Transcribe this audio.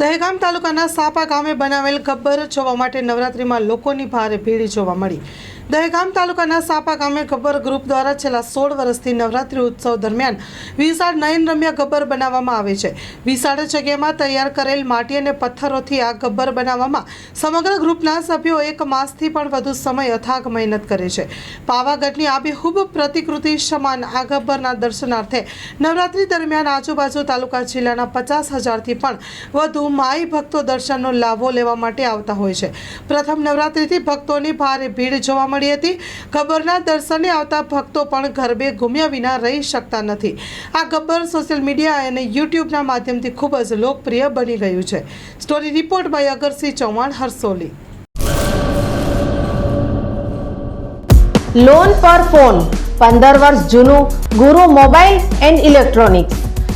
દહેગામ તાલુકાના સાપા ગામે બનાવેલ ગબ્બર જોવા માટે નવરાત્રિમાં લોકોની ભારે ભીડ જોવા મળી. દહેગામ તાલુકાના સાપા ગામે ગબ્બર ગ્રુપ દ્વારા છેલ્લા સોળ વર્ષથી નવરાત્રિ ઉત્સવ દરમિયાન વિશાળ નયનરમ્ય ગબ્બર બનાવવામાં આવે છે. વિશાળ જગ્યામાં તૈયાર કરેલ માટી અને પથ્થરોથી આ ગબ્બર બનાવવામાં સમગ્ર ગ્રુપના સભ્યો એક માસથી પણ વધુ સમય અથાગ મહેનત કરે છે. પાવાગઢની આબેહૂબ પ્રતિકૃતિ સમાન આ ગબ્બરના દર્શનાર્થે નવરાત્રિ દરમિયાન આજુબાજુ તાલુકા જિલ્લાના પચાસ હજારથી પણ વધુ માઈ ભક્તો દર્શનનો લાભો લેવા માટે આવતા હોય છે. પ્રથમ નવરાત્રિથી ભક્તોની ભારે ભીડ જોવા મળી હતી. ગબ્બરના દર્શને આવતા ભક્તો પણ ગરબે ઘૂમ્યા વિના રહી શકતા નથી. આ ગબ્બર સોશિયલ મીડિયા અને યુટ્યુબના માધ્યમથી ખૂબ જ લોકપ્રિય બની ગયું છે. Story report by Agarsinh Chauhan Harsoli loan પર ફોન પંદર વર્ષ જૂનું ગુરુ મોબાઈલ એન્ડ ઇલેક્ટ્રોનિક્સ.